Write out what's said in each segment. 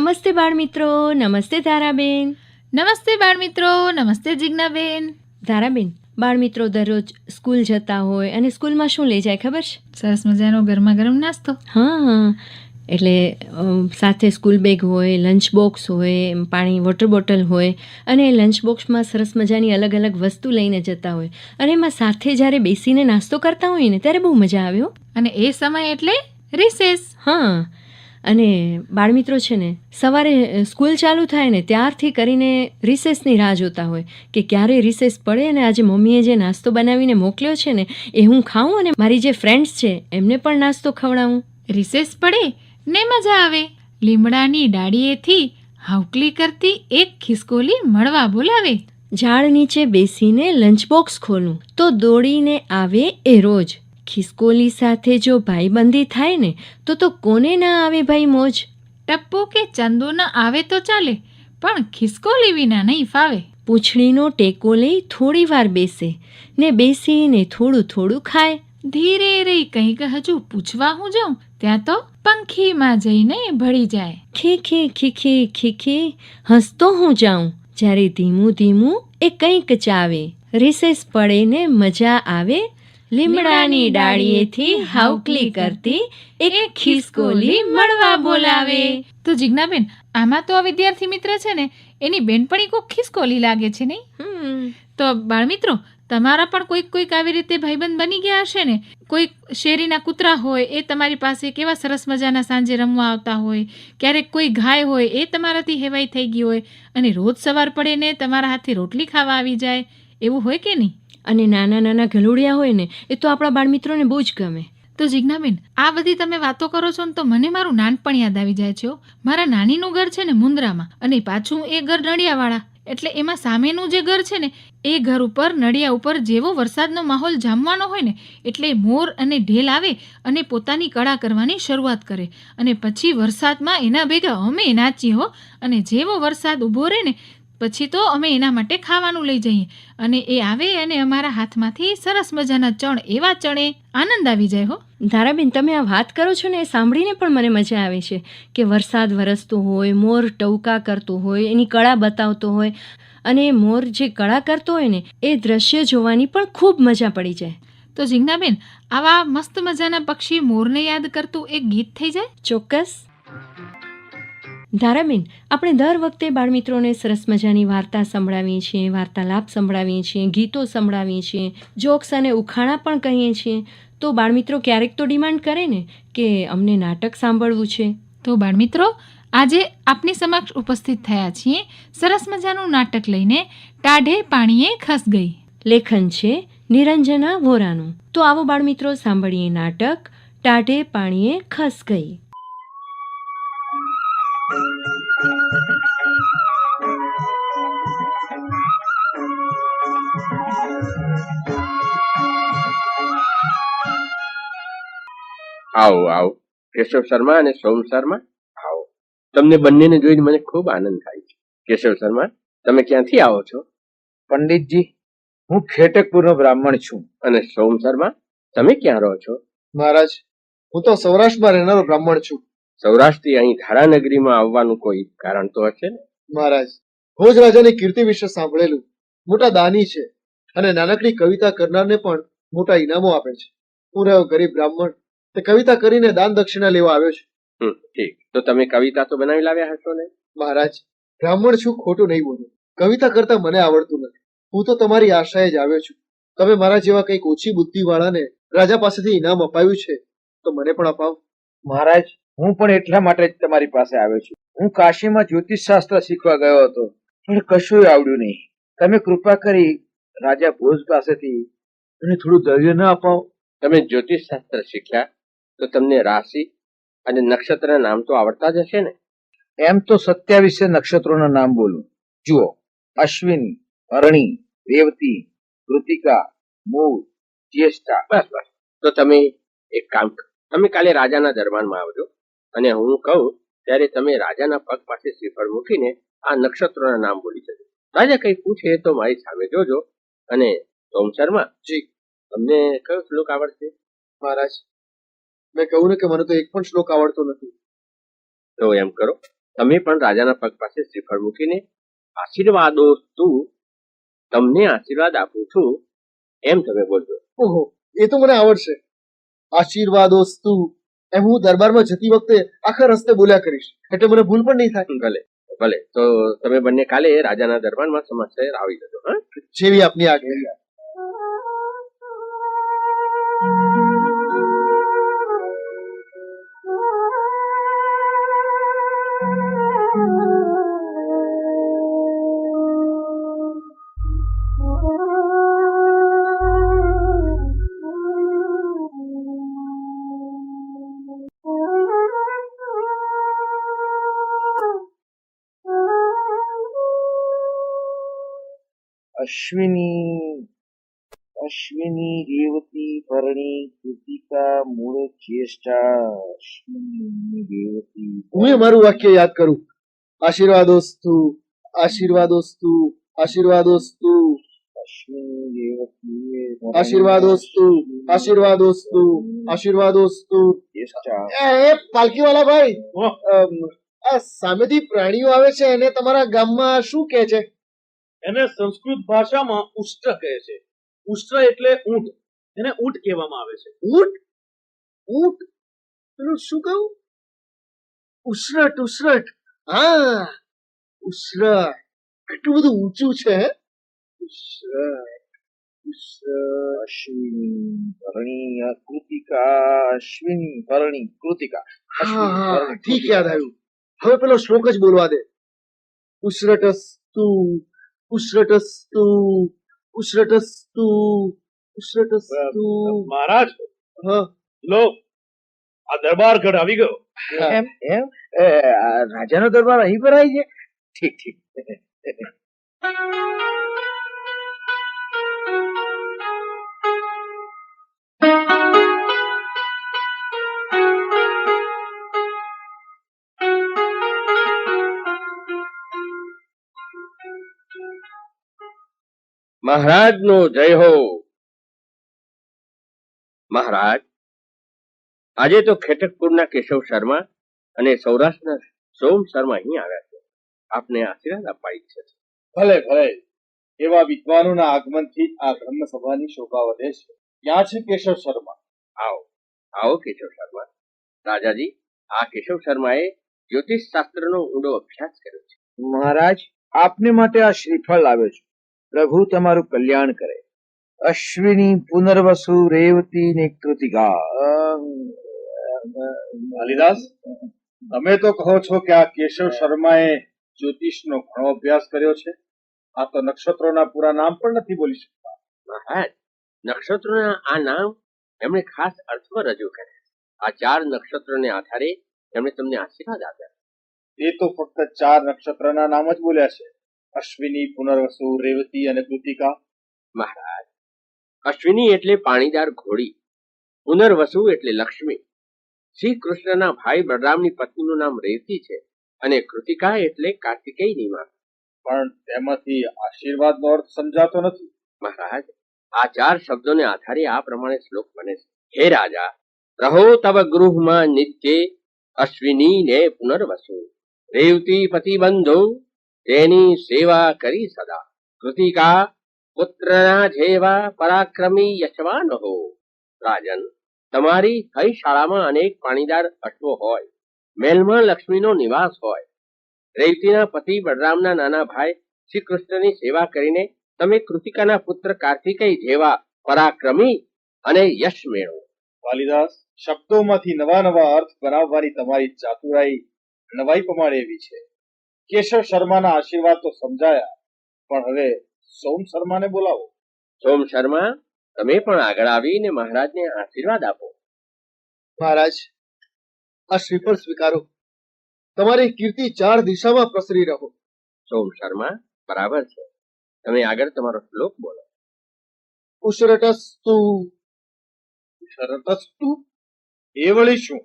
નમસ્તે બાળમિત્રો નમસ્તે ધારાબેન. નમસ્તે બાળમિત્રો નમસ્તે જિજ્ઞાબેન. ધારાબેન બાળમિત્રો દરરોજ સ્કૂલ જતા હોય અને સ્કૂલમાં શું લઈ જાય ખબર છે? સરસ મજાનો ગરમા ગરમ નાસ્તો. હા હા. એટલે સાથે સ્કૂલ બેગ હોય લંચ બોક્સ હોય પાણી વોટર બોટલ હોય અને લંચ બોક્સમાં સરસ મજાની અલગ અલગ વસ્તુ લઈને જતા હોય. અને એમાં સાથે જ્યારે બેસીને નાસ્તો કરતા હોય ને ત્યારે બહુ મજા આવ્યો અને એ સમય એટલે રિસેસ હા. અને બાળમિત્રો છે ને સવારે સ્કૂલ ચાલુ થાય ને ત્યારથી કરીને રિસેસની રાહ જોતા હોય કે ક્યારે રિસેસ પડે અને આજે મમ્મીએ જે નાસ્તો બનાવીને મોકલ્યો છે ને એ હું ખાઉં અને મારી જે ફ્રેન્ડ્સ છે એમને પણ નાસ્તો ખવડાવું. રિસેસ પડે ને મજા આવે. લીમડાની ડાળીએથી હાવકલી કરતી એક ખિસકોલી મળવા બોલાવે. ઝાડ નીચે બેસીને લંચ બોક્સ ખોલું. તો દોડીને આવે એ રોજ. ખિસકોલી સાથે જો ભાઈબંધી થાય ને તો તો કોને ના આવે ભાઈ મોજ? ટપ્પુ કે ચંદુ ન આવે તો ચાલે પણ ખિસકોલી વિના નહીં ફાવે. પૂંછડીનો ટેકો લઈ થોડી વાર બેસે ને બેસીને થોડું થોડું ખાય. ધીરે રહી કંઈક હજુ પૂછવા હું જાઉં ત્યાં તો પંખીમાં જઈને ભળી જાય. ખી ખી ખીખી ખી ખી ખી હસતો હું જાઉં જ્યારે ધીમું ધીમું એ કંઈક ચાવે. રિસેસ પડે ને મજા આવે લીમડાની ડાળીએથી હાવકલી કરતી એક ખિસકોલી મળવા બોલાવે. તો જિજ્ઞાબેન આમાં તો આ વિદ્યાર્થી મિત્ર છે ને એની બેનપણી કોક ખિસકોલી લાગે છે નહીં? તો બાળમિત્રો તમારા પણ કોઈક કોઈક આવી રીતે ભાઈબંધ બની ગયા હશે ને? કોઈક શેરીના કૂતરા હોય એ તમારી પાસે કેવા સરસ મજાના સાંજે રમવા આવતા હોય ક્યારેક કોઈ ગાય હોય એ તમારાથી હેવાઈ થઈ ગઈ હોય અને રોજ સવાર પડે ને તમારા હાથે રોટલી ખાવા આવી જાય એવું હોય કે નહીં? અને નાના નાના ગલુડિયા હોય ને, એ તો આપણા બાળમિત્રોને બહુ જ ગમે. તો જિજ્ઞાબેન, આ બધી તમે વાતો કરો છો ને તો મને મારું નાનપણ યાદ આવી જાય છે. મારા નાનીનું ઘર છે ને મુંદ્રામાં, અને પાછું એ ઘર નડિયાવાળા. એટલે એમાં સામેનું જે ઘર છે ને, એ ઘર ઉપર, નડિયા ઉપર જેવો વરસાદનો માહોલ જામવાનો હોય ને, એટલે મોર અને ઢેલ આવે અને પોતાની કળા કરવાની શરૂઆત કરે. અને પછી વરસાદમાં એના ભેગા અમે નાચીએ હો. અને જેવો વરસાદ ઊભો રહે ને પછી તો અમે એના માટે ખાવાનું લઈ જઈએ. અને એ આવે અને અમારા હાથમાંથી સરસ મજાના ચણ એવા ચણે આનંદ આવી જાય હો. ધારાબેન તમે આ વાત કરો છો ને એ સાંભળીને પણ મને મજા આવે છે કે વરસાદ વરસતો હોય મોર ટવકા કરતો હોય એની કળા બતાવતો હોય. અને મોર જે કળા કરતો હોય ને એ દ્રશ્ય જોવાની પણ ખૂબ મજા પડી જાય. તો જીજ્ઞાબેન આવા મસ્ત મજાના પક્ષી મોરને યાદ કરતું એક ગીત થઈ જાય? ચોક્કસ. ધારાબેન આપણે દર વખતે બાળમિત્રોને સરસ મજાની વાર્તા સંભળાવીએ છીએ વાર્તાલાપ સંભળાવીએ છીએ ગીતો સંભળાવીએ છીએ જોક્સ અને ઉખાણા પણ કહીએ છીએ. તો બાળમિત્રો ક્યારેક તો ડિમાન્ડ કરે ને કે અમને નાટક સાંભળવું છે? તો બાળમિત્રો આજે આપની સમક્ષ ઉપસ્થિત થયા છીએ સરસ મજાનું નાટક લઈને ટાઢે પાણીએ ખસ ગઈ. લેખન છે નિરંજના વોરાનું. તો આવો બાળમિત્રો સાંભળીએ નાટક ટાઢે પાણીએ ખસ ગઈ. આવો આવો. કેશવ શર્મા અને સોમ શર્મા આવો. તમને બંનેને જોઈને મને ખૂબ આનંદ થાય છે. કેશવ શર્મા તમે ક્યાંથી આવો છો? પંડિતજી હું ખેટકપુરનો બ્રાહ્મણ છું. અને સોમ શર્મા તમે ક્યાં રહો છો? મહારાજ હું તો સૌરાષ્ટ્રમાં રહેનારો બ્રાહ્મણ છું. સૌરાષ્ટ્રથી અહીં ધારાનગરીમાં આવવાનું કોઈ કારણ તો હશે ને? મહારાજ ભોજ રાજાની કીર્તિ વિશે સાંભળેલું મોટા દાની છે અને નાનકડી કવિતા કરનારને પણ મોટા ઇનામો આપે છે. હું રહ્યો ગરીબ બ્રાહ્મણ તે કવિતા કરીને દાન દક્ષિણા લેવા આવ્યો છું. હમ, ઠીક. તો તમે કવિતા તો બનાવી લાવ્યા હશો ને? મહારાજ બ્રાહ્મણ છું ખોટું નહીં બોલું. કવિતા કરતા મને આવડતું નથી. હું તો તમારી આશાએ જ આવ્યો છું. તમે મારા જેવા કંઈક ઓછી બુદ્ધિવાળાને રાજા પાસેથી ઇનામ અપાવ્યું છે તો મને પણ અપાવ. મહારાજ હું પણ એટલા માટે જ તમારી પાસે આવ્યો છું. હું કાશીમાં જ્યોતિષ શાસ્ત્ર શીખવા ગયો હતો પણ કશું આવડ્યું નહીં. તમે કૃપા કરી રાજા ભોજ પાસેથી મને થોડું દ્રવ્ય ન અપાવો. તમે જ્યોતિષ શાસ્ત્ર શીખ્યા? તો તમને રાશિ અને નક્ષત્રના નામ તો આવડતા જ હશે ને? એમ તો સત્યાવીસે નક્ષત્રોના નામ બોલું. જુઓ અશ્વિની અરણી રેવતી કૃતિકા મૂળ જ્યેષ્ઠા. બસ બસ. તો તમે એક કામ કરો. તમે કાલે રાજાના દરબારમાં આવજો અને હું કહું ત્યારે તમે રાજાના પગ પાસે શ્રીફળ મૂકીને આ નક્ષત્રોના નામ બોલી જજો રાજા કઈ પૂછે તો મારી સામે જોજો અને સોમ શર્મા. જી. તમને કયો શ્લોક આવડશે? મહારાજ મેં કહ્યું ને કે મને તો એક પણ શ્લોક આવડતો નથી. તો એમ કરો. તમે પણ રાજાના પગ પાસે શ્રીફળ મૂકીને આશીર્વાદો તું તમને આશીર્વાદ આપું છું. એમ તમે બોલજો. ઓહો એ તો મને આવડશે. આશીર્વાદો તું એમ હું દરબારમાં જતી વખતે આખા રસ્તે બોલ્યા કરીશ. એટલે મને ભૂલ પણ નહીં થાય. ભલે ભલે. તો તમે બંને કાલે રાજાના દરબારમાં સમાચાર આવી જજો હા? જેવી આપની આજ્ઞા. અશ્વિની અશ્વિની રેવતી પરણી કૃતિકા મૂળ ચેષ્ટા અશ્વિની રેવતી હું એ મારું વાક્ય યાદ કરું. આશીર્વાદોસ્તુ આશીર્વાદોસ્તુ આશીર્વાદોસ્તુ. અશ્વિની રેવતી આશીર્વાદોસ્તુ આશીર્વાદોસ્તુ આશીર્વાદોસ્તુ. એ એ પાલકીવાલા ભાઈ આ સામેથી પ્રાણીઓ આવે છે એને તમારા ગામમાં શું કહે છે? એને સંસ્કૃત ભાષામાં ઉષ્ટ કહે છે. ઉષ્ટ એટલે ઊંટ. એને ઊંટ કહેવામાં આવે છે. ઊંટ? ઊંટ? પેલું શું કહું? ઉસરટ ઉસરટ હા. ઉસરટ એટલું બધું ઊંચું છે કૃતિકા. અશ્વિની કૃતિકા ઠીક યાદ આવ્યું. હવે પેલો શ્લોક જ બોલવા દે. ઉસરટસ્તુ ઉસરટસ્તુ ઉસરટસ્તુ ઉસરટસ્તુ મહારાજ? હા. લો આ દરબાર ગઢ આવી ગયો. એમ? એમ? રાજાનો દરબાર અહીં પર આવી છે? ઠીક ઠીક. મહારાજનો જય હો. મહારાજ આજે તો ખેટકપુરના કેશવ શર્મા અને સૌરાષ્ટ્રના સોમ શર્મા અહીં આવ્યા છે. આપને આશીર્વાદ આપવા ઈચ્છે છે. ભલે ભલે. એવા વિદ્વાનોના આગમનથી આ બ્રહ્મ સભાની શોભા વધે છે. ક્યાં છે કેશવ શર્મા? આવો આવો કેશવ શર્મા. રાજાજી આ કેશવ શર્માએ જ્યોતિષ શાસ્ત્રનો ઊંડો અભ્યાસ કર્યો છે. મહારાજ આપને માટે આ શ્રીફળ લાવ્યો છું. પ્રભુ તમારું કલ્યાણ કરે. અશ્વિની પુનર્વસુ રેવતી ને કૃતિકા અમ, કાલિદાસ તમે તો કહો છો કે આ કેશવ શર્માએ જ્યોતિષનો ઘણો અભ્યાસ કર્યો છે. આ તો નક્ષત્રોના પૂરા નામ પણ નથી બોલી શકતા. મહારાજ નક્ષત્રોના આ નામ એમણે ખાસ અર્થમાં રજૂ કર્યા આ ચાર નક્ષત્રોને આધારે એમણે તમને આશીર્વાદ આપ્યા એ તો ફક્ત ચાર નક્ષત્રના નામ જ બોલ્યા છે. અશ્વિની પુનર્વસુ રેવતી અને કૃતિકા મહારાજ. અશ્વિની એટલે પાણીદાર ઘોડી પુનર્વસુ એટલે લક્ષ્મી. શ્રી કૃષ્ણના ભાઈ બળરામની પત્નીનું નામ રેવતી છે અને કૃતિકા એટલે કાર્તિકેયની માં. પણ તેમાંથી આશીર્વાદનો અર્થ સમજાતો નથી. મહારાજ આ ચાર શબ્દોને આધારે આ પ્રમાણે શ્લોક બને છે. હે રાજા રહો તવ ગૃહમાં નિત્ય અશ્વિની ને પુનર્વસુ. રેવતી પતિ બંધુ તેની સેવા કરી સદા. કૃતિકા પુત્રના જેવા પરાક્રમી યશવાન હો. રાજન, તમારી કઈ શાળામાં અનેક પાણીદાર અશ્વો હોય? મહેલમાં લક્ષ્મીનો નિવાસ હોય. રેવતીના પતિ બળરામના નાના ભાઈ શ્રી કૃષ્ણની સેવા કરીને તમે કૃતિકાના પુત્ર કાર્તિકેય જેવા પરાક્રમી અને યશ મેળવો. વાલીદાસ, શબ્દોમાંથી નવા નવા અર્થ બનાવવાની તમારી ચાતુરાઈ નવાઈ પ્રમાણે એવી છે. કેશવ શર્માના આશીર્વાદ તો સમજાયા. પણ હવે સોમ શર્માને બોલાવો. સોમ શર્મા તમે પણ આગળ આવીને મહારાજને આશીર્વાદ આપો. મહારાજ આ શ્રીફળ સ્વીકારો. તમારી કીર્તિ ચાર દિશામાં પ્રસરી રહો. સોમ શર્મા બરાબર છે. તમે આગળ તમારો શ્લોક બોલો. ઉસરટસ્તુ શરતસ્તુ એ વળી શું?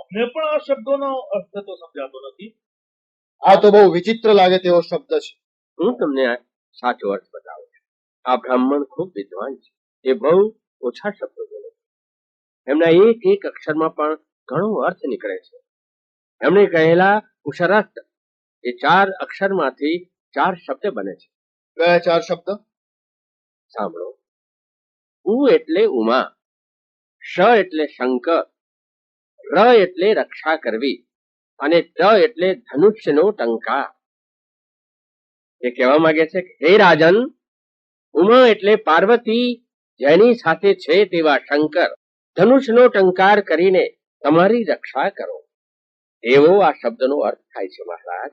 અમને પણ આ શબ્દોનો અર્થ તો સમજાતો નથી. આ તો બહુ વિચિત્ર લાગે તેવો શબ્દ છે. હું તમને સાચો અર્થ બતાવું છું. આ બ્રાહ્મણ ખૂબ વિદ્વાન છે. એ બહુ ઓછા શબ્દો બોલે છે. એમના એક એક અક્ષરમાં પણ ઘણો અર્થ નીકળે છે. એમણે કહેલા કુશરાત એ ચાર અક્ષરમાંથી ચાર શબ્દ બને છે. કયા ચાર શબ્દ? સાંભળો. ઉ એટલે ઉમા શ એટલે શંકર ર એટલે રક્ષા કરવી. અને ત એટલે ધનુષ્યનો ટંકાર એ કહેવા માંગે છે હે રાજન ઉમા એટલે પાર્વતી જેની સાથે છે તેવા શંકર. ધનુષનો ટંકાર કરીને તમારી રક્ષા કરો. એવો આ શબ્દનો અર્થ થાય છે મહારાજ.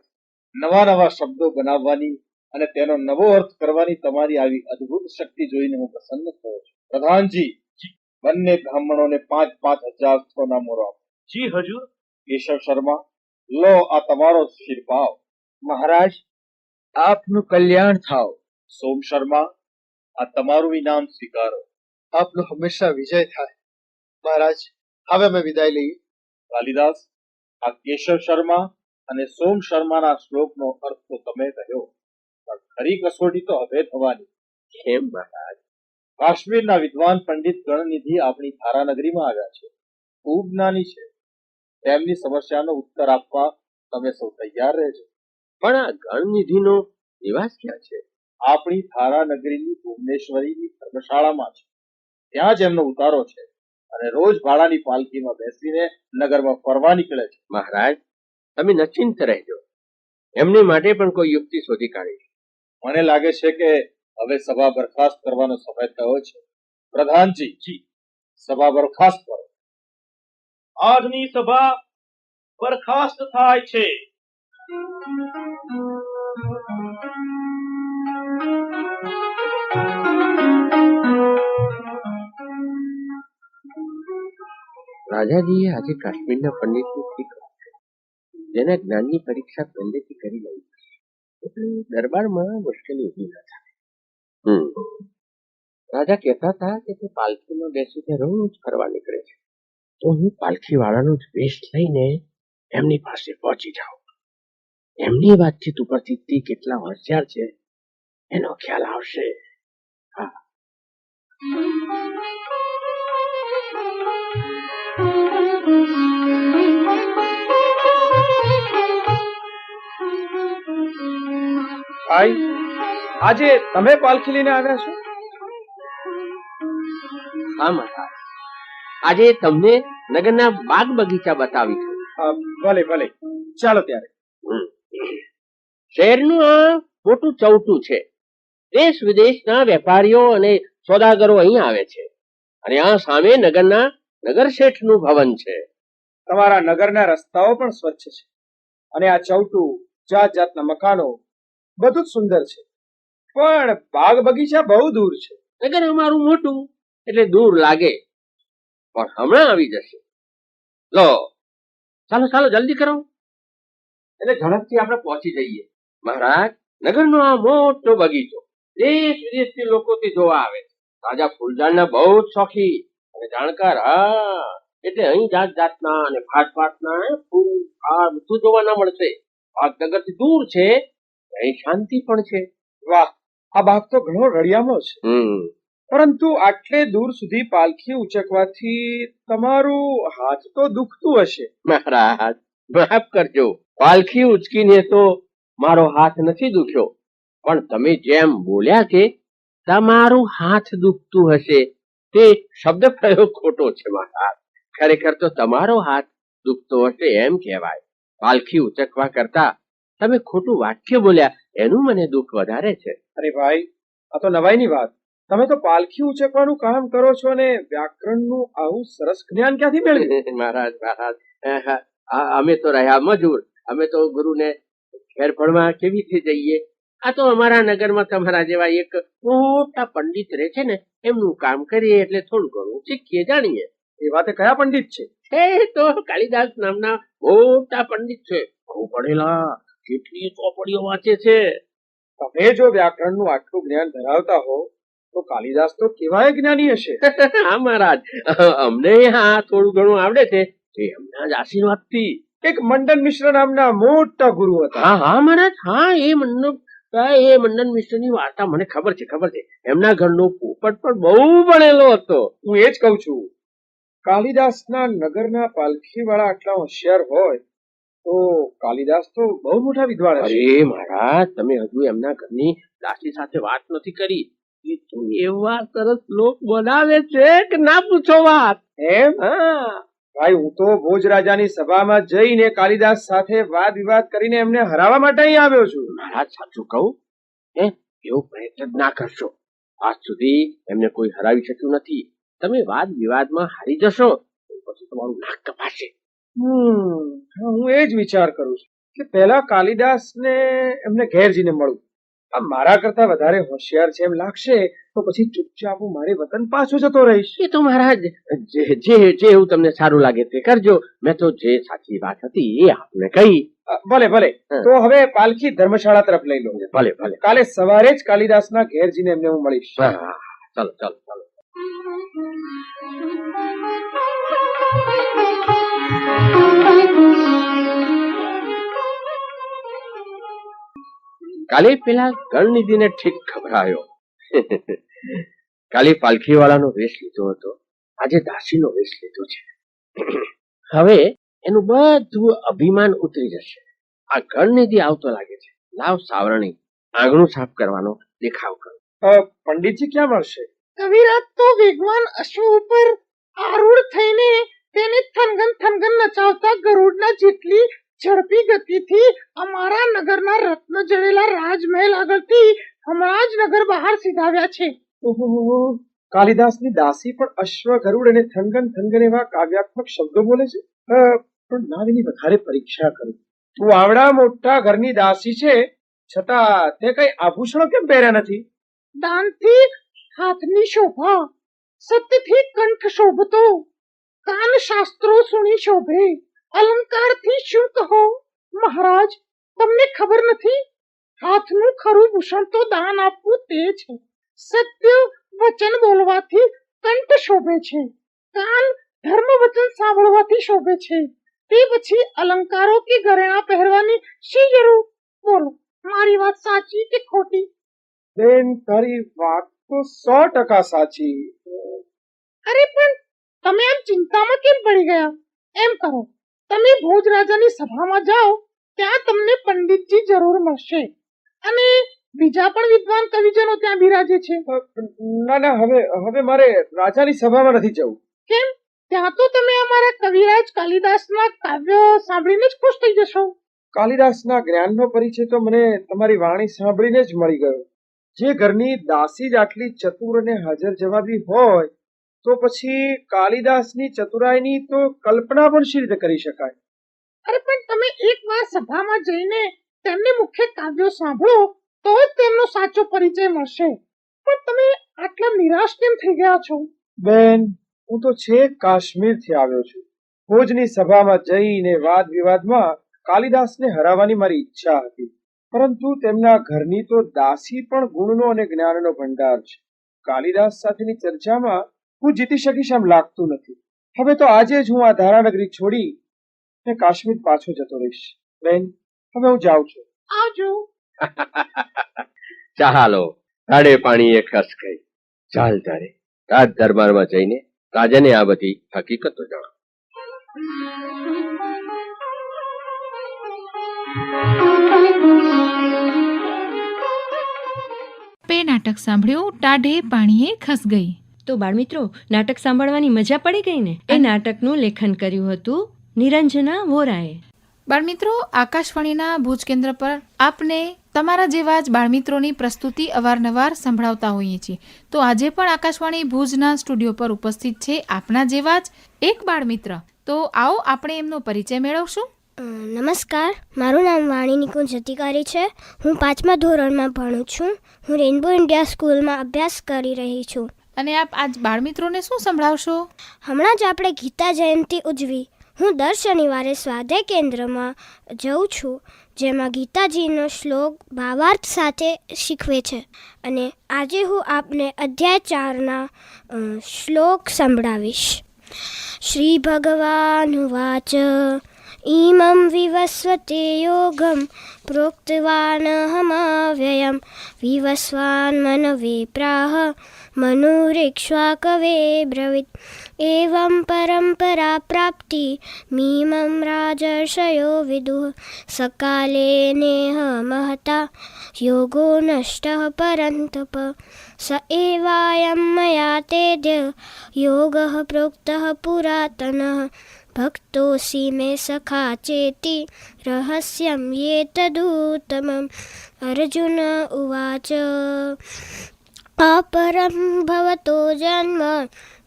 નવા નવા શબ્દો બનાવવાની અને તેનો નવો અર્થ કરવાની તમારી આવી અદ્ભુત શક્તિ જોઈને હું પ્રસન્ન થયો છું. પ્રધાનજી બંને બ્રાહ્મણોને પાંચ પાંચ હજાર સોના મોરો આપો. જી હજુર. કેશવ શર્મા લો આ તમારો શિરભાવ મહારાજ આપનું કલ્યાણ થાવ. સોમ શર્મા આ તમારું ઇનામ સ્વીકારો. આપનો હંમેશા વિજય થાય. મહારાજ હવે અમે વિદાય લઈએ કાલિદાસ આ કેશવ શર્મા અને સોમ શર્માના શ્લોકનો અર્થ તો તમે કહ્યો. પણ ખરી કસોટી તો હવે થવાની. કેમ મહારાજ? કાશ્મીરના વિદ્વાન પંડિત ગણનિધિ આપણી ધારાનગરીમાં આવ્યા છે. ખૂબ જ્ઞાની છે. તેમની સમસ્યાનો ઉત્તર આપવા તમે સૌ તૈયાર રહેજો. પણ આ ગણનિધિનો નિવાસ ક્યાં છે? આપણી ધારાનગરીની ભુવનેશ્વરીની ધર્મશાળામાં છે. ત્યાં જ એમનો ઉતારો છે અને રોજ ભાડાની પાલકીમાં બેસીને નગરમાં ફરવા નીકળે છે. મહારાજ તમે નિશ્ચિંત રહેજો. એમની માટે પણ કોઈ યુક્તિ શોધી કાઢી. મને લાગે છે કે હવે સભા બરખાસ્ત કરવાનો સમય થયો છે. પ્રધાનજી જી સભા બરખાસ્ત કરો. આજની સભા બરખાસ્ત થાય છે. રાજાજીએ આજે કાશ્મીરના પંડિતની ઠીક. જેના જ્ઞાનની પરીક્ષા પહેલેથી કરી લઈ એટલે દરબારમાં મુશ્કેલી ઊભી ન થાય. રાજા કહેતા હતા કે તે પાલખીમાં બેસીને રોજ ફરવા નીકળે છે. તો હું પાલખી વાળાનો જ વેશ લઈને એમની પાસે પહોંચી જાઉં. એમની વાતચીત ઉપરથી તે કેટલા હોશિયાર છે એનો ખ્યાલ આવશે. ભાઈ આજે તમે પાલખી લઈને આવ્યા છો? હા મહારાજ. આજે તમને નગરના બાગ બગીચા બતાવી ભલે ભલે. ચાલો ત્યારે. શહેરનું આ મોટું ચૌટું છે. દેશ વિદેશના વેપારીઓ અને સોદાગરો અહીં આવે છે. અને આ સામે નગરના નગર શેઠનું ભવન છે. તમારા નગરના રસ્તાઓ પણ સ્વચ્છ છે. અને આ ચૌટું જાત જાતના મકાનો બધું જ સુંદર છે. પણ બાગ બગીચા બહુ દૂર છે. નગર અમારું મોટું એટલે દૂર લાગે. પણ હમણાં આવી જશે. લો, ચાલો ચાલો, જલ્દી કરો. એટલે ઝડપથી આપણે પહોંચી જઈએ. મહારાજ, નગરનો આ મોટો બગીચો દેશ વિદેશથી લોકો તે જોવા આવે રાજા ફૂલઝાડના બહુ જ શોખી અને જાણકાર, હા, એટલે અહીં જાત જાતના અને ભાત ભાતના ફૂલ, ફાળ બધું જોવા ના મળશે. ભાગનગરથી દૂર છે, અહીં શાંતિ પણ છે. વાહ, આ બાગ તો ઘણો રળિયામો છે. પરંતુ આટલે દૂર સુધી પાલખી ઉચકવાથી તમારું હાથ તો દુખતું હશે. મહારાજ માફ કરજો. પાલખી ઉચકીને તો મારો હાથ નથી દુખ્યો. પણ તમે જેમ બોલ્યા કે તમારું હાથ દુખતું હશે તે શબ્દ પ્રયોગ ખોટો છે મહારાજ. ખરેખર તો તમારો હાથ દુખતો હશે એમ કહેવાય. પાલખી ઉચકવા કરતા તમે ખોટું વાક્ય બોલ્યા એનું મને દુઃખ વધારે છે. અરે ભાઈ આ તો નવાઈની વાત. તમે તો પાલખી ઉચકવાનું કામ કરો છો અને વ્યાકરણનું આવું સરસ જ્ઞાન ક્યાંથી મેળવ્યું મહારાજ મહારાજ. અમે તો રહ્યા મજૂર. અમે તો ગુરુને ભણવા કેવી રીતે જઈએ? આ તો અમારા નગરમાં તમારા જેવા એક મોટા પંડિત રહે છે ને એમનું કામ કરીએ એટલે થોડું ઘણું શીખીએ જાણીએ. એ વાતે કયા પંડિત છે? એ તો કાલિદાસ નામના મોટા પંડિત છે. બહુ ભણેલા કેટલી ચોપડીઓ વાંચે છે. તમે જો વ્યાકરણનું આટલું જ્ઞાન ધરાવતા હો તો કાલિદાસ તો કેવાય જ્ઞાની હશે. હા મહારાજ. અમને હા થોડું ઘણું આવડે છે. એમના જ આશીર્વાદથી એક મંડન મિશ્ર નામના મોટા ગુરુ હતા. હા હા મહારાજ. હા એ મંડન એ મંડન મિશ્રની વાર્તા મને ખબર છે ખબર છે. એમના ઘરનો પોપટ પણ બહુ ભણેલો હતો. હું એ જ કહું છું. કાલિદાસના નગરના પાલખી વાળા આટલા હોશિયાર હોય તો કાલિદાસ તો બહુ મોટા વિદ્વાન અરે મહારાજ તમે હજુ એમના ઘરની દાસી સાથે વાત નથી કરી. તો એવા સરસ લોક બનાવે છે કે ના પૂછો વાત? એમ? હા. ભાઈ હું તો ભોજ રાજાની સભામાં જઈને કાલિદાસ સાથે વાદ વિવાદ કરીને એમને હરાવવા માટે અહીં આવ્યો છું. મહારાજ સાચું કહું? હે? એવો પ્રયત્ન ના કરશો. આજ સુધી એમને કોઈ હરાવી શક્યું નથી. તમે વાદ વિવાદમાં હારી જશો તો પછી તમારું નાક કપાશે. હું એ જ વિચાર કરું છું કે પહેલા કાલિદાસને એમને ઘેર જઈને મળું આ મારા કરતા વધારે હોશિયાર છે એમ લાગશે તો પછી ચૂપચાપ હું મારે વતન પાછો જતો રહીશ. એ તો મહારાજ. જે જે જે એવું તમને સારું લાગે તે કરજો. મેં તો જે સાચી વાત હતી એ આપને કહી. ભલે ભલે. તો હવે પાલખી ધર્મશાળા તરફ લઈ લો. ભલે ભલે. કાલે સવારે જ કાલિદાસના ઘેર જઈને એમને હું મળીશ. ચાલો ચાલો ચાલો. કાલે પેલા ગણનિધિને ઠીક ખબરાયો કાલે પાલખી વાળાનો વેશ લીધો હતો. આજે દાસીનો વેશ લીધો છે. હવે એનું બધું અભિમાન ઉતરી જશે. આ ગણનિધિ આવતો લાગે છે. લાવ સાવરણી આંગણું સાફ કરવાનો દેખાવ કરો. અ, પંડિતજી ક્યાં મળશે કવિરાજ તો વેગવાન અશ્વ ઉપર આરૂઢ થઈને તેને થનગન થનગન નચાવતા ગરુડના જેટલી ઝડપી ગતિથી અમારા નગરના રત્ન જડેલા રાજમહેલ આગળથી હમણાં જ નગર બહાર સીધાવ્યા છે. ઓહો કાલિદાસની દાસી પણ અશ્વ ગરુડ અને થંગન થંગન એવા કાવ્યાત્મક શબ્દો બોલે છે? પણ નાવીની વધારે પરીક્ષા કરું. તું આવડા મોટા ઘરની દાસી છે છતાં તે કઈ આભૂષણો કેમ પહેર્યા નથી? દાનથી હાથની શોભા સત્યથી કંઠ શોભતો કાન શાસ્ત્રો સુણી શોભે. અલંકારથી શું કહો? મહારાજ તમને ખબર નથી? હાથનું ખરું ભૂષણ તો દાન આપવું તે છે. સત્ય વચન બોલવાથી કંઠ શોભે છે. કાન ધર્મ વચન સાંભળવાથી શોભે છે. તે પછી અલંકારો કે ઘરેણા પહેરવાની શી જરૂર? બોલો મારી વાત સાચી કે ખોટી? બેન તારી વાત તો સો ટકા સાચી. અરે પણ તમે આમ ચિંતામાં કેમ પડી ગયા? એમ કરો તમે ભોજ રાજાની સભામાં જાઓ ત્યાં તમને પંડિતજી જરૂર મળશે. અને બીજા પણ વિદ્વાન કવિજનો ત્યાં બિરાજે છે. ના ના હવે હવે મારે રાજાની સભામાં નથી જવું. કેમ? ત્યાં તો તમે અમારા કવિરાજ કાલિદાસના કાવ્ય સાંભળીને જ ખુશ થઈ જશો. કાલિદાસના જ્ઞાનનો પરિચય તો મને તમારી વાણી સાંભળીને જ મળી ગયો. જે ઘરની દાસી જ આટલી ચતુર અને હાજર જવાબી હોય તો પછી કાલિદાસની ચતુરાઈની તો કલ્પના પણ શી રીતે કરી શકાય? અરે પણ તમે એકવાર સભામાં જઈને તેમને મુખ્ય કાવ્યો સાંભળો તો જ તેમનો સાચો પરિચય મળશે. પણ તમે આટલા નિરાશ કેમ થઈ ગયા છો? બેન હું તો છેક કાશ્મીરથી આવ્યો છું. ભોજની સભામાં જઈને વાદ વિવાદમાં કાલિદાસને હરાવવાની મારી ઈચ્છા હતી. પરંતુ તેમના ઘરની તો દાસી પણ ગુણનો અને જ્ઞાનનો ભંડાર છે. કાલિદાસ સાથેની ચર્ચામાં હું જીતી શકીશ એમ લાગતું નથી. હવે તો આજે જ હું આ ધારાનગરી છોડી ને કાશ્મીર પાછો જતો રહીશ. બેન હવે હું જાઉં છું. આવજો. ચાલો તાડે પાણી એ ખસ ગઈ. ચાલ તારે. તાજ દરબારમાં જઈને રાજાને આ બધી હકીકતો જણાવ. પે નાટક સાંભળ્યું? ટાઢે પાણીએ ખસ ગઈ. તો બાળમિત્રો નાટક સાંભળવાની મજા પડી ગઈ ને? એ નાટકનું લેખન કર્યું હતું નિરંજના વોરાએ. બાળમિત્રો આકાશવાણીના ભુજ કેન્દ્ર પર આપને તમારા જેવા જ બાળમિત્રોની પ્રસ્તુતિ અવારનવાર સંભળાવતા હોઈએ છીએ. તો આજે પણ આકાશવાણી ભુજના સ્ટુડિયો પર ઉપસ્થિત છે આપના જેવા જ એક બાળમિત્ર. તો આવો આપણે એમનો પરિચય મેળવશું. નમસ્કાર. મારું નામ વાણી નિકુંજ અધિકારી છે. હું પાંચમા ધોરણમાં ભણું છું. હું રેનબો ઇન્ડિયા સ્કૂલમાં અભ્યાસ કરી રહી છું. અને આપ આજ બાળમિત્રોને શું સંભળાવશો? હમણાં જ આપણે ગીતા જયંતિ ઉજવી. હું દર શનિવારે સ્વાધ્યાય કેન્દ્રમાં જઉં છું, જેમાં ગીતાજીનો શ્લોક ભાવાર્થ સાથે શીખવે છે. અને આજે હું આપને અધ્યાય ચારના શ્લોક સંભળાવીશ. શ્રી ભગવાન વાચ इमं विवस्वते योगं प्रोक्तवानहमव्ययं। विवस्वान् मनवे प्राह मनुरिक्ष्वाकवे ब्रवीत्। एवं परम्परा प्राप्ति मीमं राजर्षयो विदुः। सकाले नेह महता योगो नष्टः परन्तप। स एवायं मया तेद्य योगः प्रोक्तः पुरातनः भक्तोऽसि मे सखा चेति रहस्यं ये तदुत्तमम् अर्जुन उवाच अपरं भवतो जन्म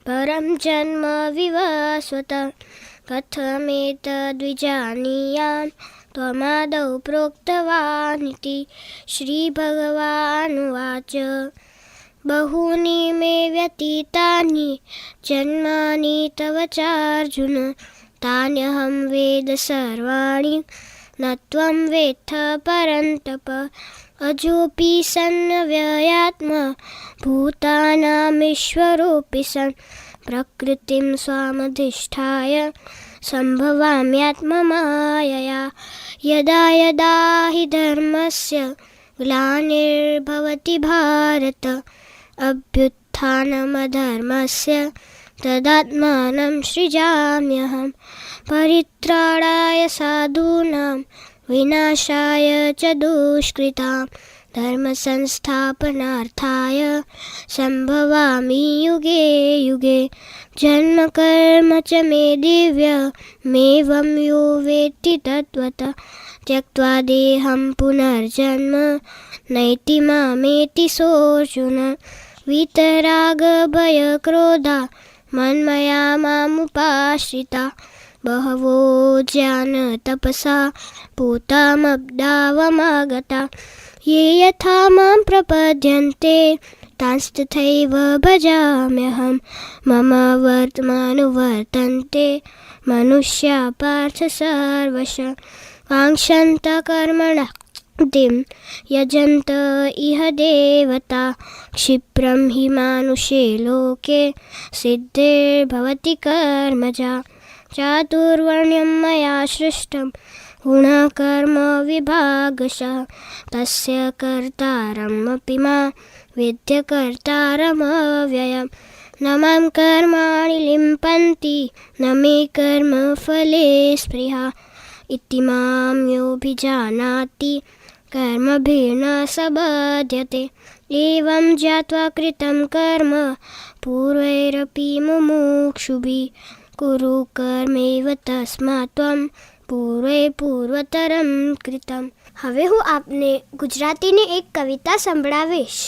परं जन्म विवस्वत कथमेतद्विजानीयान् त्वमादौ प्रोक्तवानिति श्रीभगवानुवाच बहूनि मे व्यतीतानि जन्मानि तव चार्जुन तान्यहं वेद सर्वाणि न त्वं वेत्थ परन्तप अजोऽपि सन्नव्ययात्मा भूतानामीश्वरोऽपि सन् प्रकृतिं स्वामधिष्ठाय सम्भवाम्यात्ममायया यदा यदा हि धर्मस्य ग्लानिर्भवति भारत अभ्युत्थानमधर्मस्य तदात्मानं सृजाम्यहं परित्राणाय साधूनां विनाशाय च दुष्कृतां धर्मसंस्थापनार्थाय सम्भवामि युगे युगे जन्मकर्म च मे दिव्यमेवं यो वेत्ति तत्त्वतः त्यक्त्वा देहं पुनर्जन्म नैति मामेति सोऽर्जुन वीतरागभयक्रोधा મન્મયા મામુપાશ્રિતા બહવો જ્ઞાન તપસા પૂતામબ્દાવમાગતા યે યથા મામ પ્રપદ્યન્તે તાંસ્તથૈવ ભજામ્યહમ મમ વર્તમાનુવર્તન્તે મનુષ્યા પાર્થ સર્વશ વાંક્ષન્ત કર્મણઃ तिं यजन्त इह देवता क्षिप्रं हि मानुषे लोके सिद्धिर्भवति कर्मजा चातुर्वर्ण्यं मया सृष्टं गुणकर्मविभागशः तस्य कर्तारमपि मा विद्यकर्तारमव्ययं न मां कर्माणि लिम्पन्ति न मे कर्मफले स्पृहा इति मां योऽभिजानाति कर्मभिर्न सबध्यते एवं ज्ञात्वा कृतं कर्म पूर्वैरपि मुमुक्षुभिः कुरु कर्मैव तस्मात् ત્વમ પૂર્વે પૂર્વતરમ કૃતમ હવે હું આપને ગુજરાતીની એક કવિતા સંભળાવીશ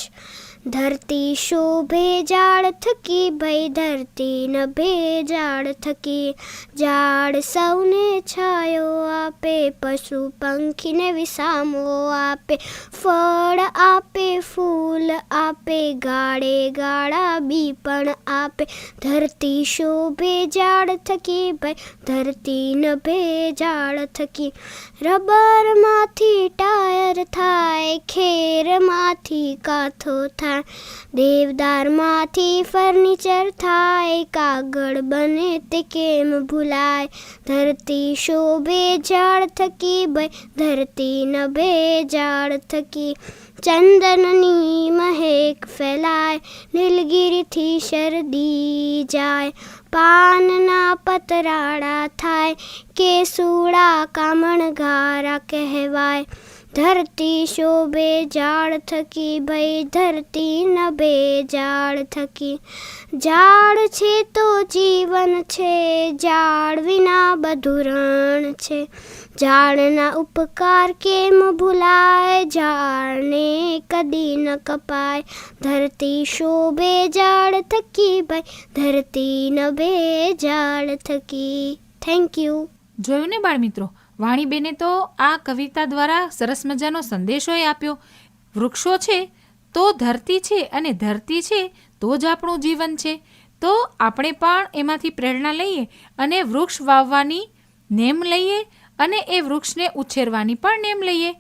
ધરતી શોભે જાળ થકી, ભઈ ધરતી નભે જાળ થકી. ઝાડ સૌને છાયો આપે, પશુ પંખીને વિસામો આપે. ફળ આપે, ફૂલ આપે, ગાળે ગાળા બી પણ આપે. ધરતી શોભે ઝાડ થકી, ભઈ ધરતી નભે ઝાડ થકી. રબરમાંથી ટાયર થાય, ખેરમાંથી કાથો થાય. દેવદારમાંથી ફર્નિચર થાય, કાગળ બને તે કેમ ભૂલાય? ધરતી શોભે, ઝાડ થકી ભય, ધરતી નભે, ઝાડ થકી ચંદનની મહેક ફેલાય, નીલગીરીથી શરદી જાય, પાનના પતરાળા થાય, કેસુડા કામણગારા કહેવાય. ધરતી શોભે ઝાડ થકી, ભઈ ધરતી નભે ઝાડ થકી. ઝાડ છે તો જીવન છે, ઝાડ વિના બધું રણ છે. ઝાડના ઉપકાર કેમ ભૂલાય? ઝાડને કદી ન કપાય. ધરતી શોભે ઝાડ થકી, ભાઈ ધરતી નભે ઝાડ થકી. થેન્ક યુ જોયું ને બાળમિત્રો વાણીબેને તો આ કવિતા દ્વારા સરસ મજાનો સંદેશો આપ્યો. વૃક્ષો છે તો ધરતી છે અને ધરતી છે તો જ આપણું જીવન છે. તો આપણે પણ એમાંથી પ્રેરણા લઈએ અને વૃક્ષ વાવવાની નેમ લઈએ અને એ વૃક્ષને ઉછેરવાની પણ નેમ લઈએ.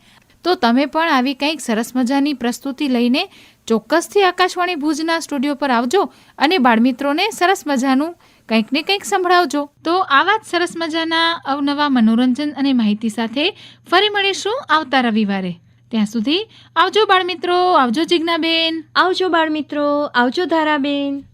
તો તમે પણ આવી કંઈક સરસ મજાની પ્રસ્તુતિ લઈને ચોક્કસથી આકાશવાણી ભુજના સ્ટુડિયો પર આવજો અને બાળમિત્રોને સરસ મજાનું કંઈક ને કંઈક સંભળાવજો. તો આવા જ સરસ મજાના અવનવા મનોરંજન અને માહિતી સાથે ફરી મળીશું આવતા રવિવારે. ત્યાં સુધી આવજો બાળમિત્રો, આવજો જિજ્ઞાબેન. આવજો બાળમિત્રો, આવજો ધારાબેન.